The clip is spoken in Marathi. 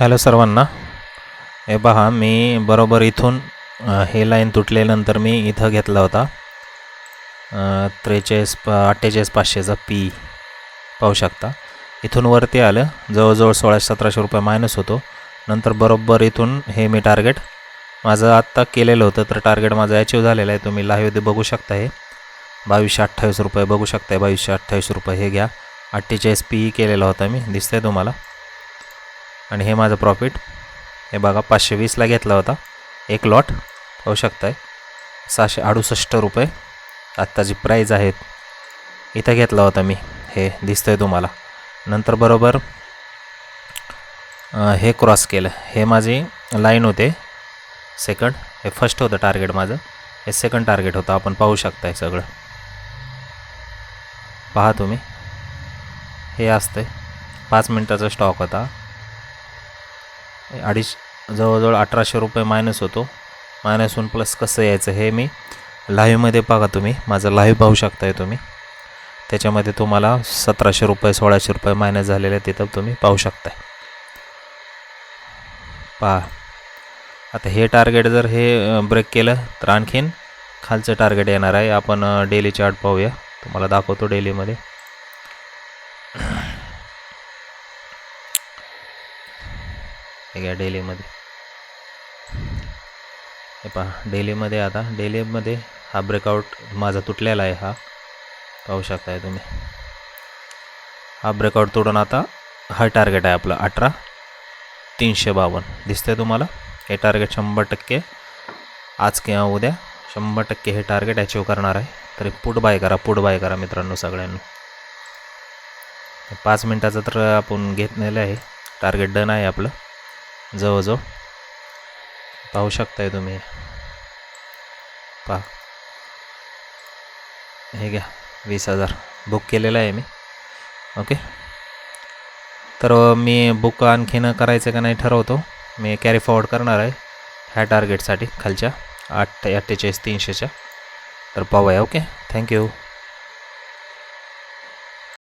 हॅलो सर्वांना. हे पहा मी बरोबर इथून हे लाईन तुटल्यानंतर मी इथं घेतला होता. त्रेचाळीस अठ्ठेचाळीस पाचशेचा पी पाहू शकता. इथून वरती आलं जवळजवळ सोळाशे सतराशे रुपये मायनस होतो. नंतर बरोबर इथून हे मी टार्गेट माझं आत्ता केलेलं होतं तर टार्गेट माझं अचीव झालेलं आहे. तुम्ही लाईव्ह बघू शकता हे. बावीसशे अठ्ठावीस रुपये बघू शकताय बावीसशे अठ्ठावीस रुपये हे घ्या. अठ्ठेचाळीस पी केलेला होता मी दिसतंय तुम्हाला. आणि हे माझं प्रॉफिट हे बघा पाचशे वीसला घेतला होता. एक लॉट पाहू शकताय. सहाशे अडुसष्ट रुपये. आत्ताची प्राईज आहेत इथं घेतला होता मी. हे दिसतं आहे तुम्हाला. नंतर बरोबर हे क्रॉस केलं. हे माझी लाईन होते. सेकंड हे फर्स्ट होतं टार्गेट माझं. हे सेकंड टार्गेट होतं. आपण पाहू शकताय सगळं. पहा तुम्ही. हे असतंय. पाच मिनटाचा स्टॉक होता. अडीच जवळजवळ अठराशे रुपये मायनस होतो. मायनस होऊन प्लस कसं यायचं हे मी लाईव्हमध्ये बघा तुम्ही. माझं लाईव्ह पाहू शकताय तुम्ही. त्याच्यामध्ये तुम्हाला सतराशे रुपये सोळाशे रुपये मायनस झालेले तिथं तुम्ही पाहू शकताय. पहा. आता हे टार्गेट जर हे ब्रेक केलं तर आणखीन खालचं टार्गेट येणार आहे. आपण डेली चार्ट पाहूया. तुम्हाला दाखवतो डेलीमध्ये हे घ्या डेलीमध्ये? हे पहा डेलीमध्ये आता डेलीमध्ये हा ब्रेकआउट माझा तुटलेला आहे हा. पाहू शकताय तुम्ही. हा ब्रेकआउट तोडून आता हा टार्गेट आहे आपलं अठरा तीनशे बावन्न. दिसतंय तुम्हाला? हे टार्गेट शंभर टक्के आज किंवा उद्या शंभर टक्के हे टार्गेट अचीव करणार आहे. तरी पुट बाय करा पुट बाय करा मित्रांनो सगळ्यांनी. पाच मिनटाचं तर आपण घेतलेलं आहे. टार्गेट डन आहे आपलं. जवळजवळ. पाहू शकताय तुम्ही. पहा. हे घ्या वीस हजार. बुक केलेलं आहे मी. ओके. तर मी बुक आणखीन करायचं का नाही ठरवतो. मी कॅरी फॉरवर्ड करणार आहे. ह्या टार्गेटसाठी खालच्या आठ अठ्ठेचाळीस तीनशेच्या. तर पाहूया ओके. थँक्यू